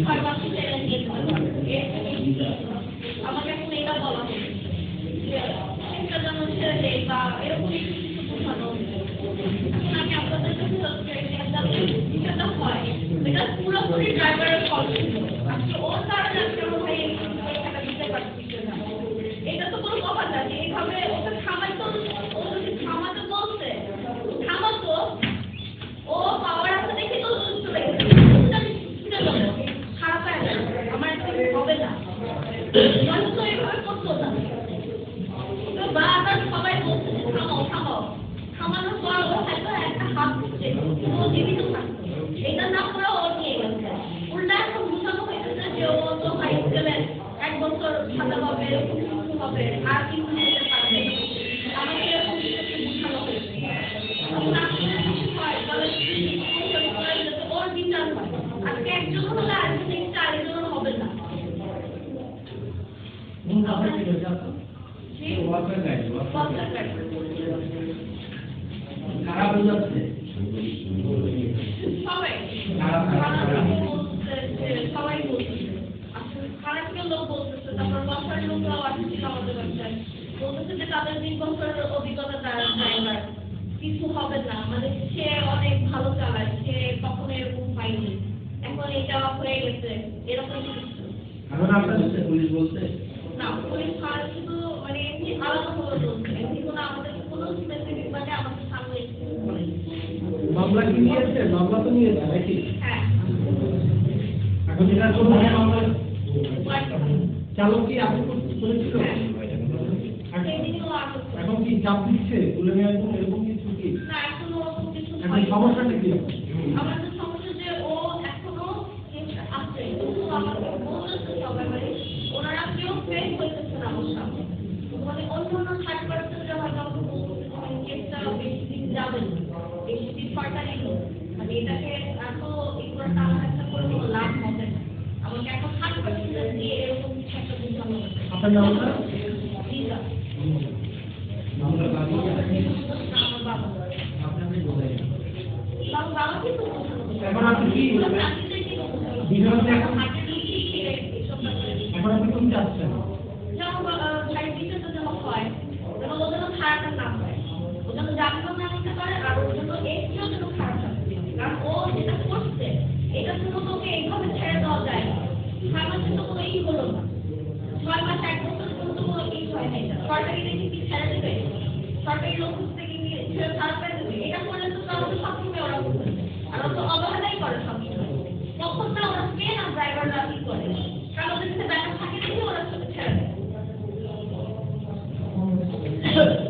Ang magkakulay na ba? Ang magkakulay na ba? হয়ে গেছে এরকম এখন আপনার সাথে পুলিশ বলছে? না পুলিশ শুধু মানে এমনি আলাদা করে বলছে। আমাদের কোনো স্পেসিফিক মানে আমাদের সামনে মামলা কি নিয়েছে? মামলা তো নিয়েছে নাকি? হ্যাঁ। এখন মানে মামলা চালক কি আপনি হ্যাঁ। এখন কি চাপ দিচ্ছে? তুলে নেওয়ার এরকম কিছু কি? এখন সমস্যাটা কি বেশি সরকারি লোক মানে এটাকে এত এগুলো টাকা একটা করে কোনো লাভ হবে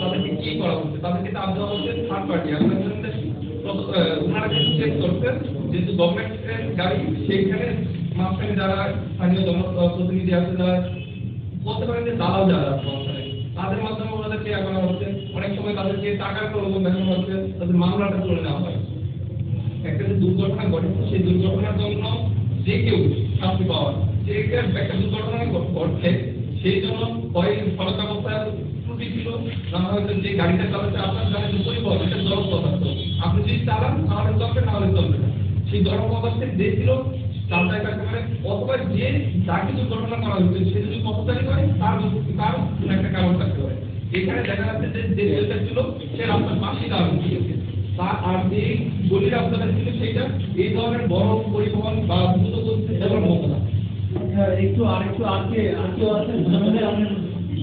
তাদেরকে কি করা হচ্ছে? তাদেরকে চাপ দেওয়া হচ্ছে থার্ড পার্টি ওনারা চেক করছেন যেহেতু গভর্নমেন্টের গাড়ি সেইখানে মাঝখানে যারা স্থানীয় জনপ্রতিনিধি আছে যারা বলতে পারেন যে দালাল যারা তাদের মাধ্যমে ওনাদেরকে এগানো হচ্ছে, অনেক সময় তাদেরকে টাকার প্রলোভন দেখানো হচ্ছে, তাদের মামলাটা তুলে নেওয়া হয়। একটা যে দুর্ঘটনা ঘটেছে, সেই দুর্ঘটনার জন্য যে কেউ শাস্তি পাওয়ার যে একটা দুর্ঘটনা ঘটছে সেই জন্য কয়েক সড়ক ত্রুটি ছিল। না যে গাড়িটা চালাচ্ছে, আপনার গাড়ি যে পরিবহন এটা জড় পদার্থ। আপনি যদি চালান, তাহলে চলবে না হলে চলবে না। সেই জড় পদার্থের যে চালটা কাছে মানে অথবা যে যাকে দুর্ঘটনা করা হচ্ছে সে যদি পথচারী করে, তার তার একটা কারণ থাকতে পারে। এখানে দেখা যাচ্ছে যে যে ছেলেটা ছিল, সে রাস্তার পাশেই দাঁড়ানো ছিল তা আর যে গলি রাস্তাটা ছিল, সেইটা এই ধরনের বড় পরিবহন বা দ্রুত গতিতে যাওয়ার মতো না একটু আর কেউ আছেন। তাহলে আপনি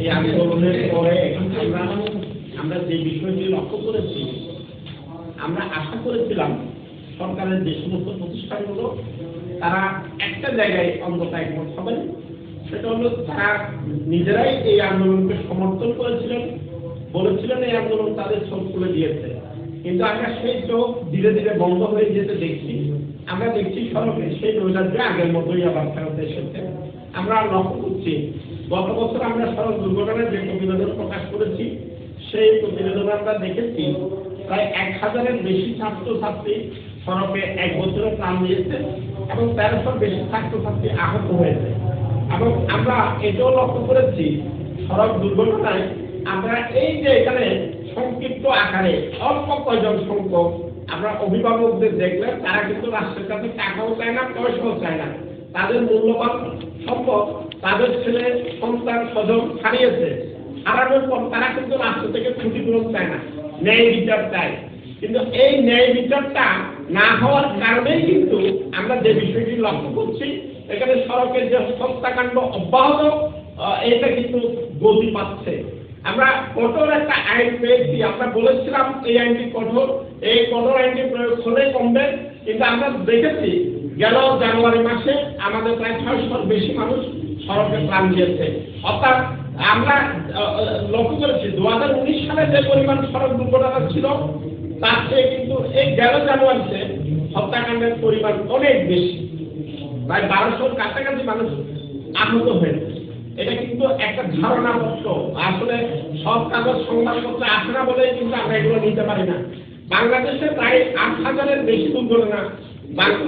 এই আন্দোলনের পরে আমরা আমরা যে বিষয়টি লক্ষ্য করেছি, আমরা আশা করেছিলাম সরকারের যে সমস্ত প্রতিষ্ঠানগুলো, তারা একটা জায়গায় অন্তত একমত হবেন সেটা হলো তারা নিজেরাই এই আন্দোলনকে সমর্থন করেছিলেন, বলেছিলেন এই আন্দোলন তাদের চোখ খুলে দিয়েছে। কিন্তু আমরা সেই চোখ ধীরে ধীরে বন্ধ হয়ে যেতে দেখছি। আমরা দেখছি সড়কে সেই নৈরাজ্য আগের মতোই আবার ফেরত এসেছে। আমরা লক্ষ্য করছি গত বছর আমরা সড়ক দুর্ঘটনার যে প্রতিবেদন প্রকাশ করেছি, সেই প্রতিবেদনে আমরা দেখেছি, প্রায় এক হাজারের বেশি ছাত্রছাত্রী সড়কে এক বছরে প্রাণ দিয়েছে এবং তেরোশোর বেশি ছাত্রছাত্রী আহত হয়েছে। এবং আমরা এটাও লক্ষ্য করেছি, সড়ক দুর্ঘটনায় আমরা এই যে এখানে সংক্ষিপ্ত আকারে অল্প কয়জন সংখ্যক আমরা অভিভাবকদের দেখলে তারা কিন্তু রাষ্ট্রের কাছে টাকাও চায় না, পয়সাও চায় না। তাদের মূল্যবান সম্পদ তাদের ছেলে সন্তান স্বজন হারিয়েছে। হারানোর পর তারা কিন্তু রাষ্ট্র থেকে ক্ষতিপূরণ চায় না। ন্যায় বিচার চায়। কিন্তু এই ন্যায় বিচারটা না হওয়ার কারণেই কিন্তু আমরা যে বিষয়টি লক্ষ্য করছি, এখানে সড়কের যে হত্যাকাণ্ড অব্যাহত এটা কিন্তু গতি পাচ্ছে। আমরা কঠোর একটা আইন পেয়েছি। আমরা বলেছিলাম এই আইনটি কঠোর, এই কঠোর আইনটি প্রয়োগ হলে কমবে। কিন্তু আমরা দেখেছি গেল জানুয়ারি মাসে আমাদের প্রায় ছয়শোর বেশি মানুষ সড়কে প্রাণ দিয়েছে। অর্থাৎ আমরা লক্ষ্য করেছি দু হাজার উনিশ সালে যে পরিমাণ সড়ক দুর্ঘটনা ছিল, তার চেয়ে কিন্তু এই গেল জানুয়ারিতে হত্যাকাণ্ডের পরিমাণ অনেক বেশি। প্রায় বারোশোর কাছাকাছি মানুষ আহত হয়েছে। এটা কিন্তু একটা ধারণা মাত্র আসলে সব কাগজ সংবাদপত্রে আসে না বলেই কিন্তু আমরা এগুলো নিতে পারি না। বাংলাদেশে প্রায় আট হাজারের বেশি দুর্ঘটনা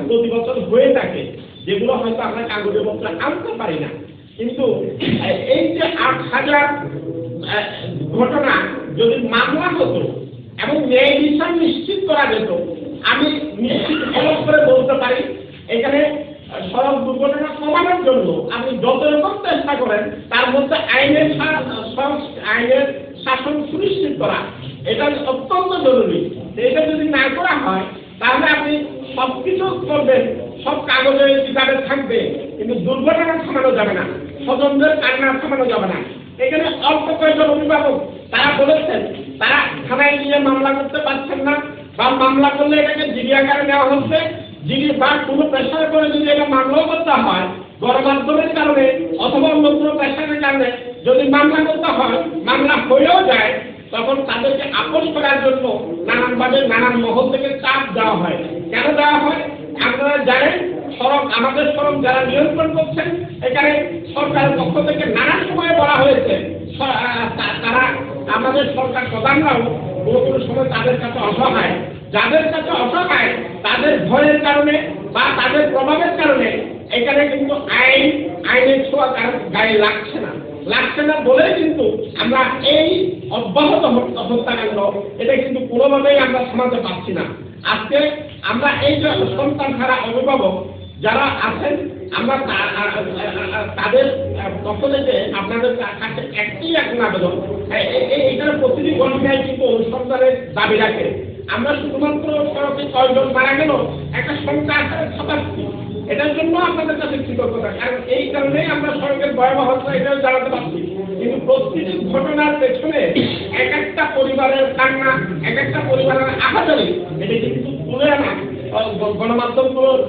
প্রতি বছর হয়ে থাকে, যেগুলো হয়তো আমরা কাগজে পত্রে আনতে পারি না। কিন্তু এই যে আট হাজার ঘটনা যদি মামলা হতো এবং ন্যায় বিচার নিশ্চিত করা যেত, আমি নিশ্চিত অলক করে বলতে পারি, এখানে সড়ক দুর্ঘটনা কমানোর জন্য আপনি যত রকম চেষ্টা করেন, তার মধ্যে আইনের আইনের শাসন সুনিশ্চিত করা, এটা অত্যন্ত জরুরি। এটা যদি না করা হয়, তাহলে আপনি সব কিছু করবেন, সব কাগজে কিতাবে থাকবে। কিন্তু দুর্ঘটনা থামানো যাবে না। স্বজনদের কান্না থামানো যাবে না। এখানে অল্প কয়েকজন অভিভাবক, তারা বলেছেন, তারা থানায় গিয়ে মামলা করতে পারছেন না বা মামলা করলে এটাকে জিডি আকারে নেওয়া হচ্ছে। জিডি বা কোনো প্রেশার করে যদি এটা মামলাও করতে হয়, গণমাধ্যমের কারণে অথবা অন্য কোনো প্রেশারের কারণে যদি মামলা করতে হয়, মামলা হয়েও যায়, তখন তাদেরকে আপোষ করার জন্য নানানভাবে নানান মহল থেকে চাপ দেওয়া হয়। কেন দেওয়া হয়? আপনারা জানেন সড়ক আমাদের সড়ক যারা নিয়ন্ত্রণ করছেন, এখানে সরকারের পক্ষ থেকে নানা সময় বলা হয়েছে তারা আমাদের সরকার প্রধানরাও কোনো কোনো সময় তাদের কাছে অসহায়। যাদের কাছে অসহায়, তাদের ভয়ের কারণে বা তাদের প্রভাবের কারণে এখানে কিন্তু আইন, আইনের ছোঁয়া তার গায়ে লাগছে না। লাগছে না বলে কিন্তু আমরা এই অব্যাহত হত্যা- হত্যাকাণ্ড, এটা কিন্তু কোনোভাবেই আমরা সমাজে পাচ্ছি না। আজকে আমরা এই যে সন্তান ছাড়া অভিভাবক যারা আছেন, আমরা তাদের পক্ষ থেকে আপনাদের কাছে একটি এখন আবেদন। এখানে প্রতিটি গণিকায় কিন্তু অনুসন্ধানের দাবি রাখে। আমরা শুধুমাত্র সড়কে কয়জন মারা গেল? একটা সংখ্যা ছাপাচ্ছি এটার জন্য আপনাদের কাছে কৃতজ্ঞতা। কারণ এই কারণেই আমরা সড়কের ভয়াবহতা এটাও জানাতে পারছি। কিন্তু প্রতিটি ঘটনার পেছনে এক একটা পরিবারের কান্না, এক একটা পরিবারের আহাজারি, এটা কিন্তু তুলে আনা গণমাধ্যমগুলোর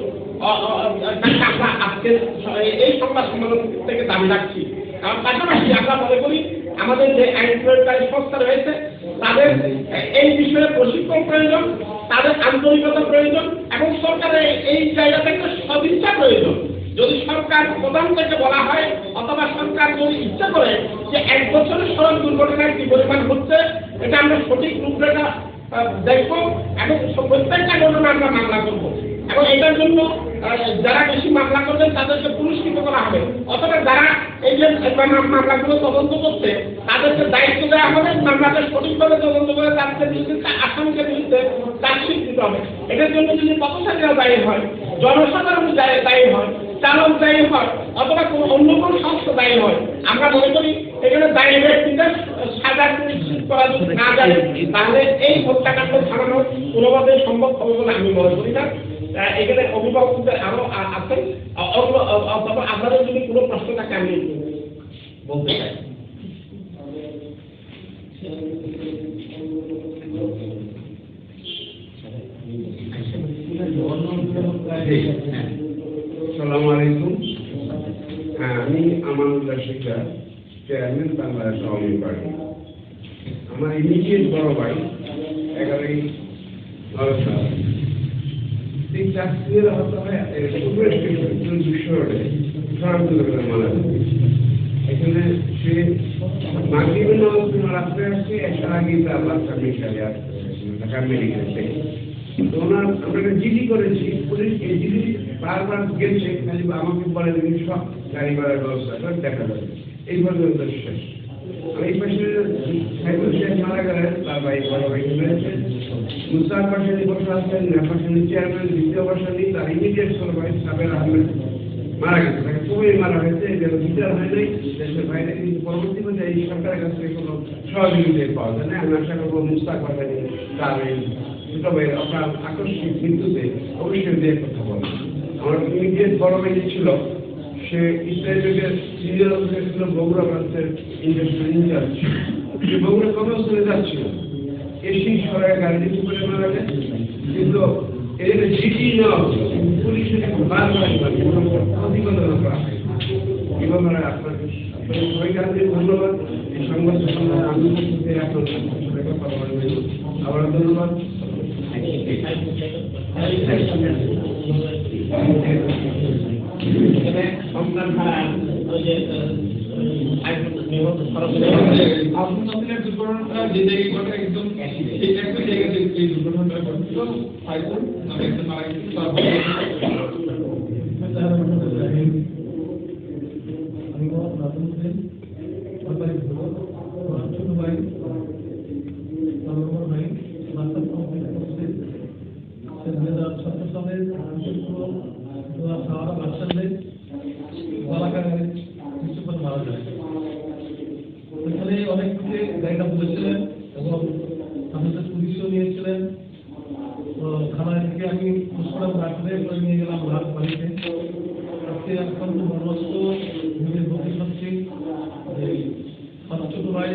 আমাদের যে আইন সংস্থা রয়েছে, তাদের এই বিষয়ে প্রশিক্ষণ প্রয়োজন, তাদের আন্তরিকতা প্রয়োজন এবং সরকারের এই জায়গাতে একটা সদিচ্ছা প্রয়োজন। যদি সরকার প্রধান থেকে বলা হয় অথবা সরকার যদি ইচ্ছা করে যে এক বছরের সড়ক দুর্ঘটনায় কি পরিমাণ হচ্ছে, এটা আমরা সঠিক রূপরেখা দেখব। এবং প্রত্যেকটা ঘটনা আমরা মামলা করব। এবং এটার জন্য যারা বেশি মামলা করবেন, তাদেরকে পুরস্কৃত করা হবে। অথবা যারা এই যে মামলাগুলো তদন্ত করছে, তাদেরকে দায়িত্ব দেওয়া হবে, মামলাটা সঠিকভাবে তদন্ত করে তাদের বিরুদ্ধে আসামিকে বিরুদ্ধে চার্জশিট দিতে হবে। এটার জন্য যদি পথচারীরা দায়ী হয়, জনসাধারণ দায়ী হয়, চালক দায়ী হয় অথবা কোনো অন্য কোনো সংস্থা দায়ী হয়। আমরা মনে করি এখানে দায়ী ব্যক্তিদের সাজা নিশ্চিত করা যদি না যায়। তাহলে এই হত্যাকাণ্ড থামানো কোনোভাবে সম্ভব হবে বলে আমি মনে করি না। এখানে অভিভাবকদের আরও আছেন। আপনাদের যদি কোনো প্রশ্ন থাকে, আমি বলতে চাই। Salam Shikdar chairman Bangladesh Awami party. আমার ইমিডিয়েট বড় ভাই এগারোই এখানে একটা আগে মেডিকেল থেকে। তো ওনার একটা জিডি করেছি, পুলিশ এই জিডি বারবার গেছে, খালি আমাকে বলে যে সব গাড়ি ভাড়ার ব্যবস্থা করে দেখা যাবে। এই পর্যন্ত শেষ পরবর্তী পর্যায়ে কাছ থেকে কোনো সহযোগিতা পাওয়া যায় না। আমি আশা করব মুস্তাক পাশানি তার ভাইয়ের আপনার আকস্মিক মৃত্যুতে অবশ্যই দিয়ে কথা বলেন আমার ইমিডিয়েট ভাই ছিল, সে ইসরায়েলের সিনিয়র অফিসার ছিল, বগুড়া ব্রাঞ্চের ইন্ডাস্ট্রিয়াল ইনচার্জ সে বগুড়া কর্মস্থলে যাচ্ছিল? এসি সরাই গাড়ি করে মারা গেছে কিন্তু এর জিডি নেওয়া হলো। পুলিশের বারবার প্রতিবেদন করা হয় এবং আপনাকে সবাইকে ধন্যবাদ। এই সংবাদ সম্মেলনে আমি আপনার সাথে কথা বলবেন আবার ধন্যবাদ। দুর্ঘটনাটা যে জায়গায় ঘটে একদম সেই একই জায়গাতে দুর্ঘটনাটা ঘটছিল মারা গেছি তারপরে আমি মোহাম্মদ নাজমুল হোসেন সরকারি ভূগোল আমার ছোট ভাই আমার বড় ভাই মাস্টার কমপ্লিট করছে সে দুই হাজার সতেরো সালে দু হাজার বারো সালে বালাকারে মৃত্যুপথ মারা যায় ওইখানে অনেক থেকে গাড়িটা বলেছিলেন এবং আমাদের পুলিশও নিয়ে গেলাম রাত বাড়িতে আজকে অত্যন্ত মর্মস্ত নিজের বকে হচ্ছি যে আমার ছোট মারা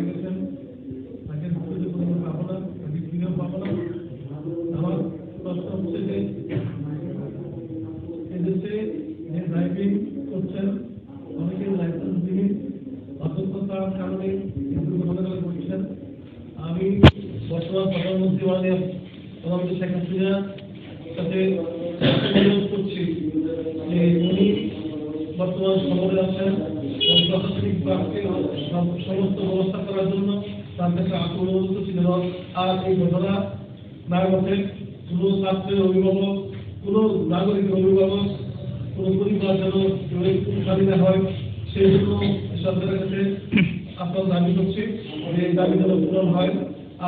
গেছেন তাকে মৃত্যুতে কোনো পাবো না তাকে ফিরেও পাবো না আমার প্রশ্ন হচ্ছে যে এদেশে যে ড্রাইভিং করছেন অনেকে লাইসেন্স দিয়ে অযোগ্যতার কারণে এই দুর্ঘটনাগুলো ঘটছেন আমি বর্তমান প্রধানমন্ত্রী মাননীয় প্রধানমন্ত্রী শেখ হাসিনার সাথে অনুরোধ করছি যে উনি বর্তমান শহরে আছেন এবং প্রশাসনিক বিভাগকে সব- সমস্ত ব্যবস্থা করার জন্য তার কাছে আকুল অনুরোধ করছি যেন আর এই ঘটনা না কোনো ছাত্রের অভিভাবক, কোনো নাগরিকের অভিভাবক, কোনো পরিবার যেন উৎসাহী না হয়, সেই জন্য সরকারের কাছে আপনার দাবি করছি এই দাবি যেন পূরণ হয়।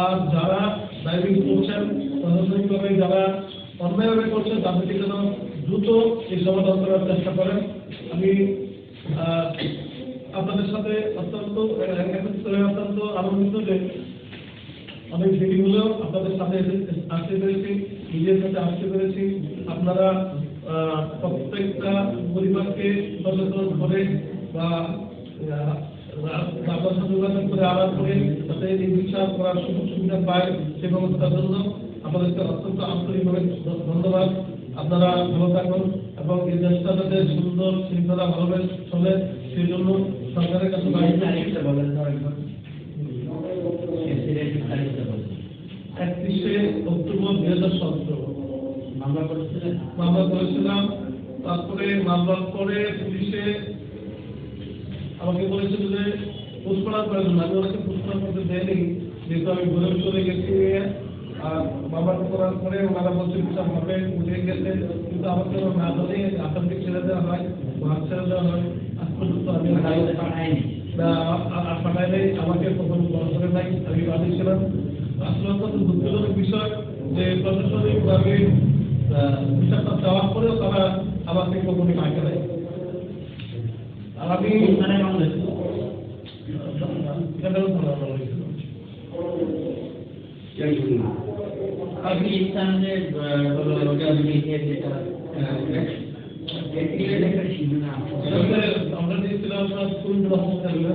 আর যারা ড্রাইভিং করছেন, প্রশাসনিকভাবে যারা অন্যায়ভাবে করছেন, তাদেরকে যেন দ্রুত এই সমাধান করার চেষ্টা করেন। আমি আপনাদের সাথে অত্যন্ত অত্যন্ত আনন্দিত যে অনেক হলেও আপনাদের সাথে আসতে পেরেছি, নিজের সাথে আসতে পেরেছি। আপনারা প্রত্যেকটা পরিবারকে সচেতন করে বা যাতে করার সুযোগ সুবিধা পায় জন্য অত্যন্ত ধন্যবাদ। আপনারা থাকুন এবং এই সুন্দর, শৃঙ্খলা চলে, সেই জন্য সরকারের কাছে বাহিনী একত্রিশে অক্টোবর দুই হাজার সতেরো মামলা করেছিলেন মামলা করেছিলাম তারপরে মামলার পরে পুলিশে আমাকে বলেছিল যে পুষ্পনাথ প্রয়োজন আমি ওনাকে করতে দেয়নি যেহেতু আমি ঘুরে চলে গেছি আর মামলাটা করার পরে ওনারা বলছে বিচার হবে উঠে গেছে কিন্তু আমাকে না বলে আসামকে ছেড়ে দেওয়া হয় মাছ ছেড়ে দেওয়া হয়। আজ পর্যন্ত আমি আদালতে পাঠায়নি না, আ- আ- পাঠাইলে আমাকে বলা করে নাই আমি বাদী ছিলাম আসলে অত্যন্ত দুঃখজনক বিষয় যে প্রশাসনিকভাবে বিচারটা দেওয়ার পরেও তারা আমাকে কখনো ডাকে নাই আর আমি। আপনি হলো যেটা একটা সীমানা এটাতে আমরা দিয়েছিলাম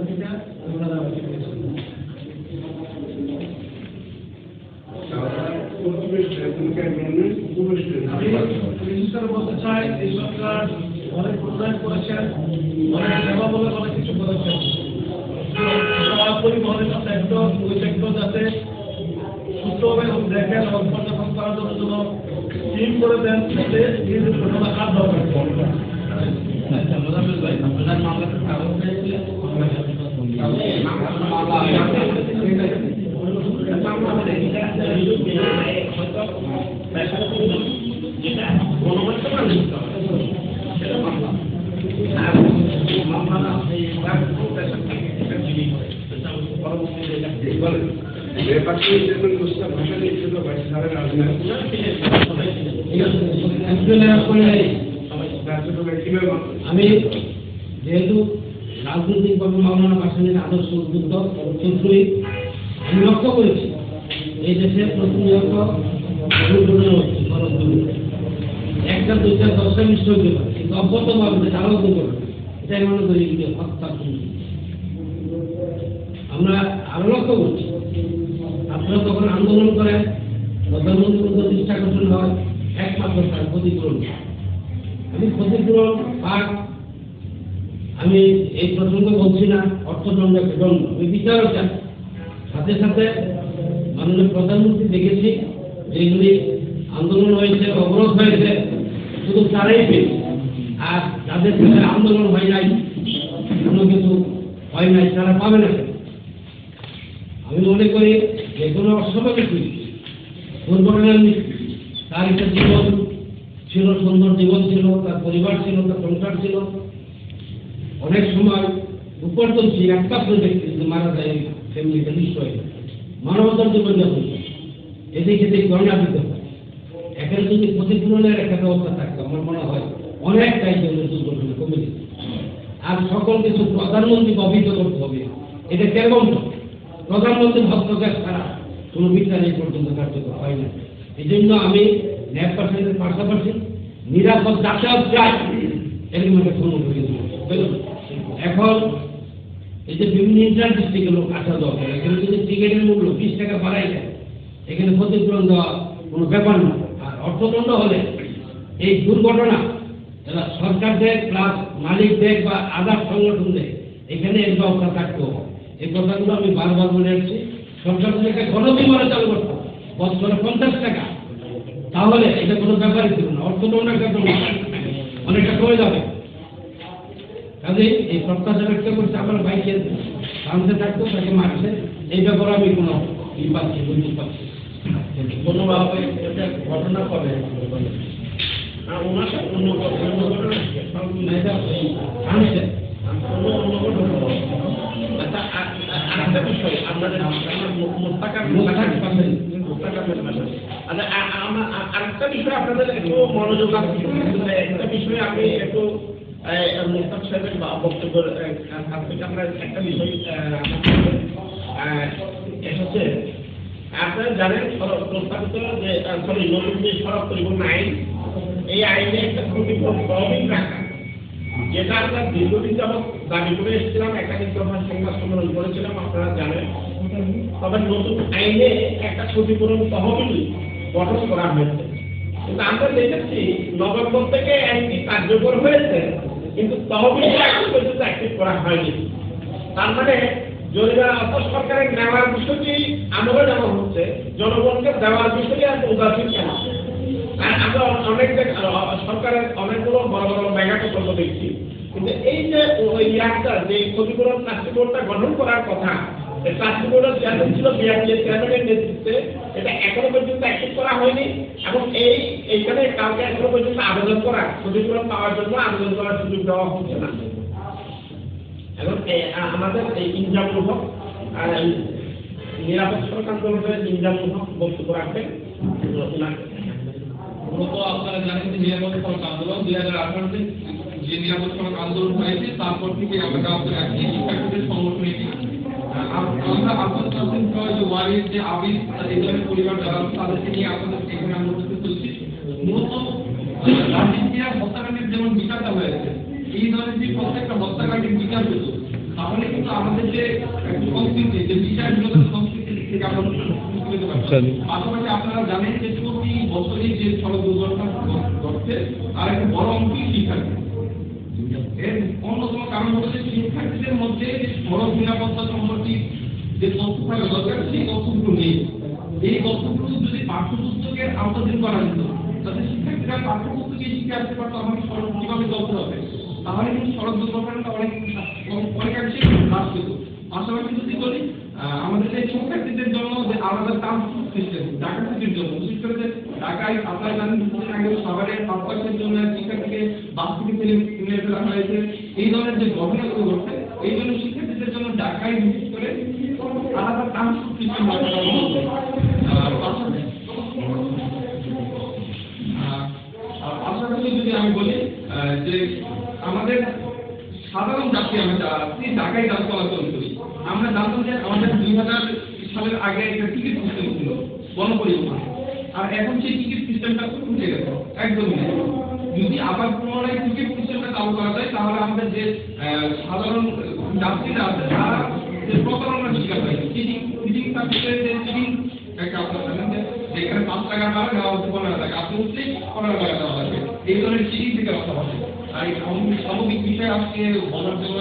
থেকে ওনারা আমাকে দিয়েছিলেন। করে বলতে চাই, এই সরকার অনেক উন্নয়ন করেছেন অনেক সেবা বলে অনেক কিছু করেছেন পরিবহনের সেক্টর ওই সেক্টর যাতে সুস্থভাবে দেখেন এবং পর্যবেক্ষণ করার জন্য টিম করে দেন যাতে এই ঘটনা আর দরকার আচ্ছা মোজাম্মেল আমি যেহেতু রাজনৈতিকভাবে মাওলানা ভাসানের আদর্শ উদ্বুদ্ধ চৌধুরী আমি লক্ষ্য করেছি এই দেশে প্রতিনিয়ত একটা, দুইটা, দশটা মিশ্র হতে পারে কিন্তু অব্যতভাবে আরও দুর্ঘটনা এটাই মনে করি হত্যা আমরা আরও লক্ষ্য করছি। আপনারা তখন আন্দোলন করেন প্রধানমন্ত্রী প্রতিষ্ঠা গঠন হয়, একমাত্র তার ক্ষতিপূরণ আমি ক্ষতিপূরণ পাক। আমি এই প্রসঙ্গ বলছি না অর্থদণ্ড আমি চাই সাথে সাথে মাননীয় প্রধানমন্ত্রী দেখেছি, যেগুলি আন্দোলন হয়েছে, অবরোধ হয়েছে, শুধু তারাই পেয়েছে। আর যাদের সাথে আন্দোলন হয় নাই, কোনো কিছু হয় নাই, তারা পাবে না আমি মনে করি যে কোনো অস্বাভাবিক মৃত্যু তার একটা জীবন ছিল, সুন্দর জীবন ছিল, তার পরিবার ছিল, তার সংসার ছিল। অনেক সময় উপার্জন ছিল একমাত্র ব্যক্তি যদি মারা যায় ফ্যামিলিটা নিশ্চয় মানবতার জীবন যাপন। এদিকে এদিকে গণনা দিতে হয়। এখানে যদি ক্ষতিপূরণের একটা ব্যবস্থা থাকতো আমার মনে হয় অনেকটাই জন্য দুর্ঘটনা কমে যেত আর সকল কিছু প্রধানমন্ত্রীকে অভিহিত করতে হবে, এটা কেমন প্রধানমন্ত্রী ভদ্রকাশ ছাড়া কোনো বিচার এই পর্যন্ত কার্যকর হয় না। এই জন্য আমি ন্যায় পাশাপাশি নিরাপদ যাতায়াত এরকম একটা এখন এই যে বিভিন্ন লোক আসা দরকার, এখানে যদি টিকিটের মূল্য বিশ টাকা বাড়াই দেয় এখানে ক্ষতিপূরণ দেওয়া কোনো ব্যাপার না। আর অর্থদণ্ড হলে এই দুর্ঘটনা, যারা সরকার দেয় প্লাস মালিক দেয় বা আদার সংগঠন দেয় এখানে এর ব্যবস্থা থাকতে হবে। এই কথাগুলো আমি বারবার বলে আসছি। সরকার থেকে গণবিমানে চালু করতো বছরে পঞ্চাশ টাকা। তাহলে এটা কোনো ব্যাপারই ছিল না। অর্থদণ্ড একটা কোনো অনেকটা কমে যাবে। কাজে এই প্রত্যাশা ব্যক্ত করছে আমার ভাইকে সামনে থাকতো তাকে মারছে। এই ব্যাপারে আমি কোনো ই পাচ্ছি বুঝতে পারছি কোনোভাবে এটা ঘটনা কবে। আচ্ছা, আপনাদের আপনার মো- মোস্তাকার মোস্তাকার আরেকটা বিষয় আপনাদের একটু মনোযোগ চাই। একটা বিষয়ে আমি একটু এই আইনে একটা ক্ষতিপূরণ তহবিল রাখা যেটা আমরা দীর্ঘদিন যাবৎ দাবি করে এসেছিলাম একাধিক দফা সংবাদ সম্মেলন করেছিলাম, আপনারা জানেন তবে নতুন আইনে একটা ক্ষতিপূরণ তহবিল গঠন করা হয়েছে। কিন্তু আমরা দেখেছি, নভেম্বর থেকে আইনটি কার্যকর হয়েছে, কিন্তু তহবিলটা এখন পর্যন্ত অ্যাক্টিভ করা হয়নি। তার মানে জরিমানা অর্থ সরকারের নেওয়ার বিষয়টি আমলে নেওয়া হচ্ছে, জনগণকে দেওয়ার বিষয়টি এত উদাসীন কেন? আর আমরা অনেক সরকারের অনেকগুলো বড় বড় মেগা প্রকল্প দেখছি। কিন্তু এই যে ওই ইয়ারটা, যে ক্ষতিপূরণ ট্রাস্টি গঠন করার কথা বোর্ডের চেয়ারম্যান ছিল বিআরটি চেয়ারম্যানের নেতৃত্বে, এটা এখনও পর্যন্ত অ্যাক্টিভ করা হয়নি এবং এই, এইখানে কাউকে এখনও পর্যন্ত আবেদন করা ক্ষতিপূরণ পাওয়ার জন্য আবেদন করার সুযোগ দেওয়া হচ্ছে না। এবং আমাদের এই ইনজামুল হক নিরাপদ সড়ক আন্দোলনের ইনজামুল হক বক্তব্য রাখবেন। মূলত আপনারা জানেন যে নিরাপদ সড়ক আন্দোলন দুই হাজার আঠারোতে যে নিরাপদ সড়ক আন্দোলন হয়েছে, তারপর থেকে আমরা কাউকে রাখি শিক্ষার্থীদের সংগঠন আমরা পার্সেন্ট যে ওয়ারির যে আবির এই পরিবার যারা তাদেরকে নিয়ে আপনাদের এখানে আমরা উপস্থিত মূলত রাজনীতিরা হত্যাকাণ্ডের যেমন বিচারটা হয়েছে এই ধরনের যে প্রত্যেকটা হত্যাকাণ্ডের বিচার হতো তাহলে কিন্তু আমাদের যে সংস্কৃতি যে বিচার বিরোধী সংস্কৃতি থেকে আমরা। পাশাপাশি আপনারা জানেন যে প্রতি বছরই যে সড়ক দুর্ঘটনা ঘটছে তার একটা বড় অংশই শিক্ষার্থী এর অন্যতম কারণ হচ্ছে শিক্ষার্থীদের মধ্যে সড়ক নিরাপত্তা যে তথ্য দরকার, সেই তথ্যগুলো নেই। এই তথ্যগুলো যদি পাঠ্যপুস্তকের আওতাধীন করা যেত তাতে শিক্ষার্থীরা পাঠ্যপুস্তকে শিখে আসতে পারতো, আমাকে সড়ক কীভাবে চলতে হবে? তাহলে কিন্তু সড়ক দুর্ঘটনাটা অনেক অনেকাংশে হ্রাস পেত। পাশাপাশি যদি বলি আমাদের যে শিক্ষার্থীদের জন্য যে আলাদা ট্রান্সপোর্ট সিস্টেম ঢাকা সিটির জন্য, বিশেষ করে যে ঢাকায় আপনারা জানেন কিছুদিন আগে সাভারের পাঁচপাশের জন্য শিক্ষার্থীকে বাস থেকে ফেলে নিয়ে ফেলা হয়েছে। এই ধরনের যে ঘটনাগুলো ঘটছে, এই জন্য শিক্ষার্থীদের জন্য ঢাকায় সাধারণ আর এখন সেই টিকিট সিস্টেমটা উঠে গেছে একদমই যদি আবার পুনরায় টিকিট সিস্টেমটা করা যায় তাহলে আমাদের যে সাধারণ যাত্রীরা আছে, তারা যে প্রতারণার শিকার হয় সিটিং সার্ভিসের যে সিটিং একটা আপনারা জানেন যে যেখানে পাঁচ টাকা ভাড়া দেওয়া হচ্ছে পনেরো টাকা। আপনি উঠলেই পনেরো টাকা দেওয়া লাগবে এই ধরনের সিটিং থেকে রক্ষা পাবে আর এই সামগ্রিক বিষয়ে আজকে বলার জন্য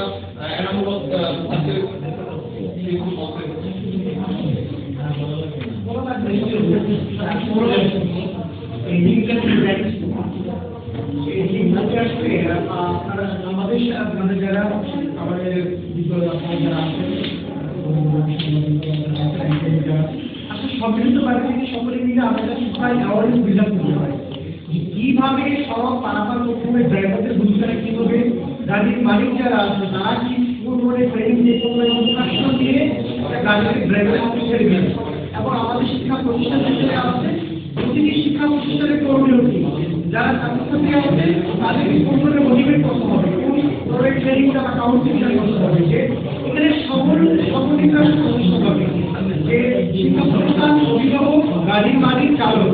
আমাদের হয় সড়ক পারাপার করতে হবে কি গাড়ির মালিক যারা আছে, তারা কি ধরনের ট্রেনিং শিক্ষা প্রতিষ্ঠানের কর্মী যারা ছাত্রছাত্রী হবে। কোন করতে হবে। এখানে সকল আমরা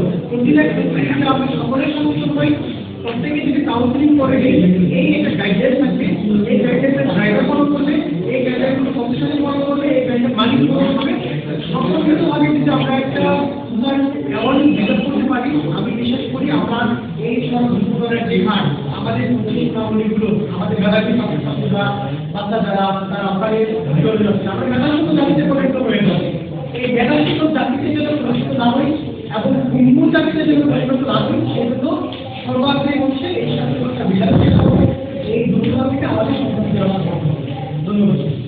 এই একটা সম্পর্কিতভাবে যদি আমরা একটা আমি করি আমরা এই সব হার, আমাদের নিয়মাবলীগুলো আমাদের মেধাবী ছাত্রছাত্রীরা, বাচ্চা যারা তারা হচ্ছে। আমরা মেধাসূত্র জাতিতে পরিণত হয়ে এই মেধাসূত্র জাতিতে যেন প্রশ্ন না হই এবং ভিন্ন জাতিতে যে পরিবর্তন আসুন সেগুলো সর্বাগ্রে হচ্ছে এই স্বাস্থ্য বিষয় এই দুর্নীতি আমাদের সম্পত্তি ধন্যবাদ।